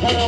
Hello.